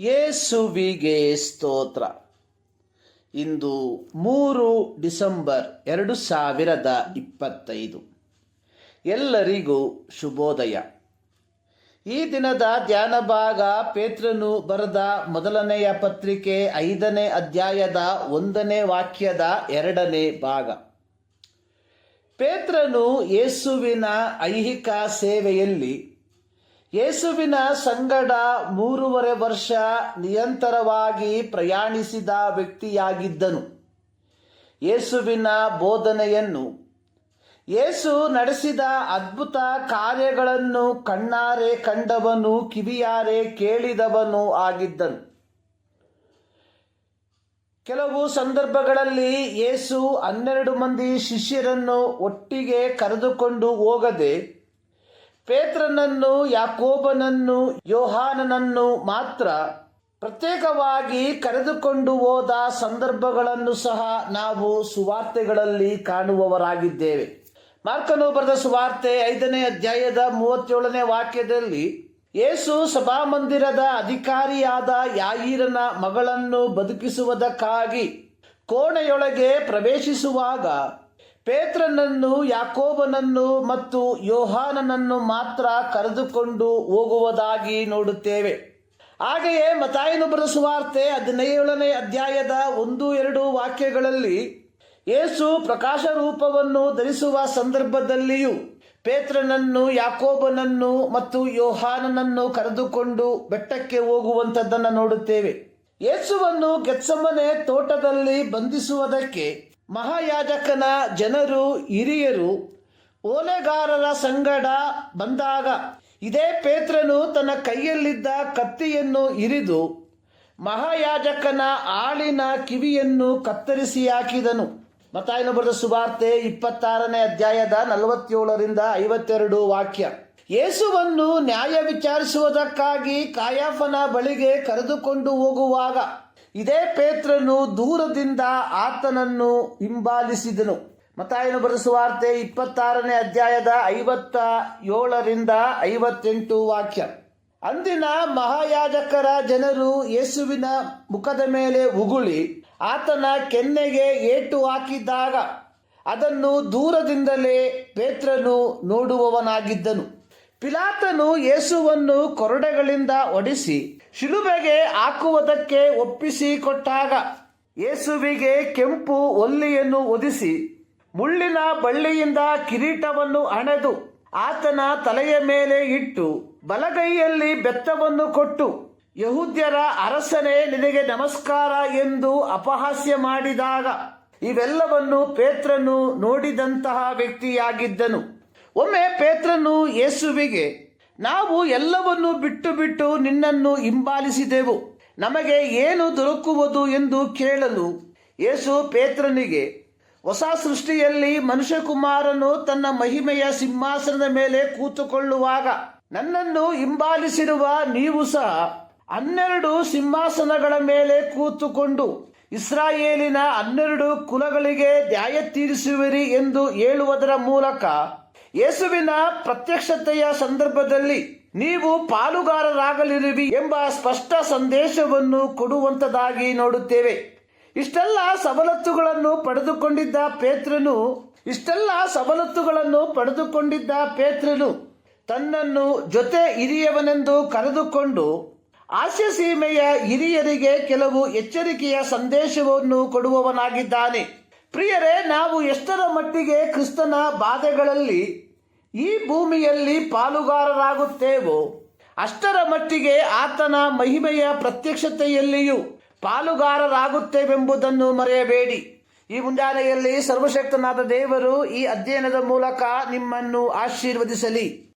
ಯೇಸುವಿಗೆ ಸ್ತೋತ್ರ. ಇಂದು ಮೂರು ಡಿಸೆಂಬರ್ ಎರಡು ಸಾವಿರದ ಇಪ್ಪತ್ತೈದು. ಎಲ್ಲರಿಗೂ ಶುಭೋದಯ. ಈ ದಿನದ ಧ್ಯಾನ ಭಾಗ ಪೇತ್ರನು ಬರೆದ ಮೊದಲನೆಯ ಪತ್ರಿಕೆ ಐದನೇ ಅಧ್ಯಾಯದ ಒಂದನೇ ವಾಕ್ಯದ ಎರಡನೇ ಭಾಗ. ಪೇತ್ರನು ಯೇಸುವಿನ ಐಹಿಕ ಸೇವೆಯಲ್ಲಿ ಯೇಸುವಿನ ಸಂಗಡ ಮೂರುವರೆ ವರ್ಷ ನಿರಂತರವಾಗಿ ಪ್ರಯಾಣಿಸಿದ ವ್ಯಕ್ತಿಯಾಗಿದ್ದನು. ಯೇಸುವಿನ ಬೋಧನೆಯನ್ನು ಯೇಸು ನಡೆಸಿದ ಅದ್ಭುತ ಕಾರ್ಯಗಳನ್ನು ಕಣ್ಣಾರೆ ಕಂಡವನು, ಕಿವಿಯಾರೆ ಕೇಳಿದವನು ಆಗಿದ್ದನು. ಕೆಲವು ಸಂದರ್ಭಗಳಲ್ಲಿ ಯೇಸು ಹನ್ನೆರಡು ಮಂದಿ ಶಿಷ್ಯರನ್ನು ಒಟ್ಟಿಗೆ ಕರೆದುಕೊಂಡು ಹೋಗದೆ ಪೇತ್ರನನ್ನು, ಯಾಕೋಬನನ್ನು, ಯೋಹಾನನನ್ನು ಮಾತ್ರ ಪ್ರತ್ಯೇಕವಾಗಿ ಕರೆದುಕೊಂಡು ಹೋದ ಸಂದರ್ಭಗಳನ್ನು ಸಹ ನಾವು ಸುವಾರ್ತೆಗಳಲ್ಲಿ ಕಾಣುವವರಾಗಿದ್ದೇವೆ. ಮಾರ್ಕನು ಬರೆದ ಸುವಾರ್ತೆ ಐದನೇ ಅಧ್ಯಾಯದ ಮೂವತ್ತೇಳನೇ ವಾಕ್ಯದಲ್ಲಿ, ಯೇಸು ಸಭಾಮಂದಿರದ ಅಧಿಕಾರಿಯಾದ ಯಾಯೀರನ ಮಗಳನ್ನು ಬದುಕಿಸುವುದಕ್ಕಾಗಿ ಕೋಣೆಯೊಳಗೆ ಪ್ರವೇಶಿಸುವಾಗ ಪೇತ್ರನನ್ನು, ಯಾಕೋಬನನ್ನು ಮತ್ತು ಯೋಹಾನನನ್ನು ಮಾತ್ರ ಕರೆದುಕೊಂಡು ಹೋಗುವುದಾಗಿ ನೋಡುತ್ತೇವೆ. ಹಾಗೆಯೇ ಮತಾಯನು ಬರೆದ ಸುವಾರ್ತೆ ಹದಿನೇಳನೇ ಅಧ್ಯಾಯದ ಒಂದು, ಎರಡು ವಾಕ್ಯಗಳಲ್ಲಿ ಯೇಸು ಪ್ರಕಾಶ ರೂಪವನ್ನು ಧರಿಸುವ ಸಂದರ್ಭದಲ್ಲಿಯೂ ಪೇತ್ರನನ್ನು, ಯಾಕೋಬನನ್ನು ಮತ್ತು ಯೋಹಾನನನ್ನು ಕರೆದುಕೊಂಡು ಬೆಟ್ಟಕ್ಕೆ ಹೋಗುವಂಥದ್ದನ್ನು ನೋಡುತ್ತೇವೆ. ಯೇಸುವನ್ನು ಗೆತ್ಸಮನೆ ತೋಟದಲ್ಲಿ ಬಂಧಿಸುವುದಕ್ಕೆ ಮಹಾಯಾಜಕನ ಜನರು, ಹಿರಿಯರು, ಓಲೆಗಾರರ ಸಂಗಡ ಬಂದಾಗ ಇದೇ ಪೇತ್ರನು ತನ್ನ ಕೈಯಲ್ಲಿದ್ದ ಕತ್ತಿಯನ್ನು ಇರಿದು ಮಹಾಯಾಜಕನ ಆಳಿನ ಕಿವಿಯನ್ನು ಕತ್ತರಿಸಿ ಹಾಕಿದನು. ಮತ್ತಾಯನ ಬರೆದ ಸುವಾರ್ತೆ ಇಪ್ಪತ್ತಾರನೇ ಅಧ್ಯಾಯದ ನಲವತ್ತೇಳರಿಂದ ಐವತ್ತೆರಡು ವಾಕ್ಯ. ಯೇಸುವನ್ನು ನ್ಯಾಯ ವಿಚಾರಿಸುವುದಕ್ಕಾಗಿ ಕಾಯಾಫನ ಬಳಿಗೆ ಕರೆದುಕೊಂಡು ಹೋಗುವಾಗ ಇದೇ ಪೇತ್ರನು ದೂರದಿಂದ ಆತನನ್ನು ಹಿಂಬಾಲಿಸಿದನು. ಮತಾಯನು ಬರೆಸುವಾರ್ತೆ ಇಪ್ಪತ್ತಾರನೇ ಅಧ್ಯಾಯದ ಐವತ್ತ ಏಳರಿಂದ ಐವತ್ತೆಂಟು ವಾಕ್ಯ. ಅಂದಿನ ಮಹಾಯಾಜಕರ ಜನರು ಯೇಸುವಿನ ಮುಖದ ಮೇಲೆ ಉಗುಳಿ ಆತನ ಕೆನ್ನೆಗೆ ಏಟು ಹಾಕಿದ್ದಾಗ ಅದನ್ನು ದೂರದಿಂದಲೇ ಪೇತ್ರನು ನೋಡುವವನಾಗಿದ್ದನು. ಪಿಲಾತನು ಯೇಸುವನ್ನು ಕೊರಡೆಗಳಿಂದ ಒಡಿಸಿ ಶಿಲುಬೆಗೆ ಹಾಕುವುದಕ್ಕೆ ಒಪ್ಪಿಸಿ ಕೊಟ್ಟಾಗ ಯೇಸುವಿಗೆ ಕೆಂಪು ಒಲ್ಲಿಯನ್ನು ಒದಿಸಿ ಮುಳ್ಳಿನ ಬಳ್ಳಿಯಿಂದ ಕಿರೀಟವನ್ನು ಹಣೆದು ಆತನ ತಲೆಯ ಮೇಲೆ ಇಟ್ಟು ಬಲಗೈಯಲ್ಲಿ ಬೆತ್ತವನ್ನು ಕೊಟ್ಟು, ಯಹೂದ್ಯರ ಅರಸನೇ, ನಿನಗೆ ನಮಸ್ಕಾರ ಎಂದು ಅಪಹಾಸ್ಯ ಮಾಡಿದಾಗ ಇವೆಲ್ಲವನ್ನು ಪೇತ್ರನು ನೋಡಿದಂತಹ ವ್ಯಕ್ತಿಯಾಗಿದ್ದನು. ಒಮ್ಮೆ ಪೇತ್ರನು ಯೇಸುವಿಗೆ, ನಾವು ಎಲ್ಲವನ್ನು ಬಿಟ್ಟು ಬಿಟ್ಟು ನಿನ್ನನ್ನು ಹಿಂಬಾಲಿಸಿದೆವು. ನಮಗೆ ಏನು ದೊರಕುವುದು ಎಂದು ಕೇಳಲು ಯೇಸು ಪೇತ್ರನಿಗೆ, ಹೊಸ ಸೃಷ್ಟಿಯಲ್ಲಿ ಮನುಷ್ಯಕುಮಾರನು ತನ್ನ ಮಹಿಮೆಯ ಸಿಂಹಾಸನದ ಮೇಲೆ ಕೂತುಕೊಳ್ಳುವಾಗ, ನನ್ನನ್ನು ಹಿಂಬಾಲಿಸಿರುವ ನೀವು ಸಹ ಹನ್ನೆರಡು ಸಿಂಹಾಸನಗಳ ಮೇಲೆ ಕೂತುಕೊಂಡು, ಇಸ್ರಾಯೇಲಿನ ಹನ್ನೆರಡು ಕುಲಗಳಿಗೆ ನ್ಯಾಯ ತೀರಿಸುವಿರಿ ಎಂದು ಹೇಳುವುದರ ಮೂಲಕ ಯೇಸುವಿನ ಪ್ರತ್ಯಕ್ಷತೆಯ ಸಂದರ್ಭದಲ್ಲಿ ನೀವು ಪಾಲುಗಾರರಾಗಲಿರುವಿ ಎಂಬ ಸ್ಪಷ್ಟ ಸಂದೇಶವನ್ನು ಕೊಡುವಂತದಾಗಿ ನೋಡುತ್ತೇವೆ. ಇಷ್ಟೆಲ್ಲ ಸವಲತ್ತುಗಳನ್ನು ಪಡೆದುಕೊಂಡಿದ್ದ ಪೇತ್ರನು, ಇಷ್ಟೆಲ್ಲ ಸವಲತ್ತುಗಳನ್ನು ಪಡೆದುಕೊಂಡಿದ್ದ ಪೇತ್ರನು ತನ್ನನ್ನು ಜೊತೆ ಹಿರಿಯವನೆಂದು ಕರೆದುಕೊಂಡು ಆಶಯ ಸೀಮೆಯ ಹಿರಿಯರಿಗೆ ಕೆಲವು ಎಚ್ಚರಿಕೆಯ ಸಂದೇಶವನ್ನು ಕೊಡುವವನಾಗಿದ್ದಾನೆ. ಪ್ರಿಯರೇ, ನಾವು ಎಷ್ಟರ ಮಟ್ಟಿಗೆ ಕ್ರಿಸ್ತನ ಬಾಧೆಗಳಲ್ಲಿ ಈ ಭೂಮಿಯಲ್ಲಿ ಪಾಲುಗಾರರಾಗುತ್ತೇವೋ, ಅಷ್ಟರ ಮಟ್ಟಿಗೆ ಆತನ ಮಹಿಮೆಯ ಪ್ರತ್ಯಕ್ಷತೆಯಲ್ಲಿಯೂ ಪಾಲುಗಾರರಾಗುತ್ತೇವೆಂಬುದನ್ನು ಮರೆಯಬೇಡಿ. ಈ ಮುಂಜಾನೆಯಲ್ಲಿ ಸರ್ವಶಕ್ತನಾದ ದೇವರು ಈ ಅಧ್ಯಯನದ ಮೂಲಕ ನಿಮ್ಮನ್ನು ಆಶೀರ್ವದಿಸಲಿ.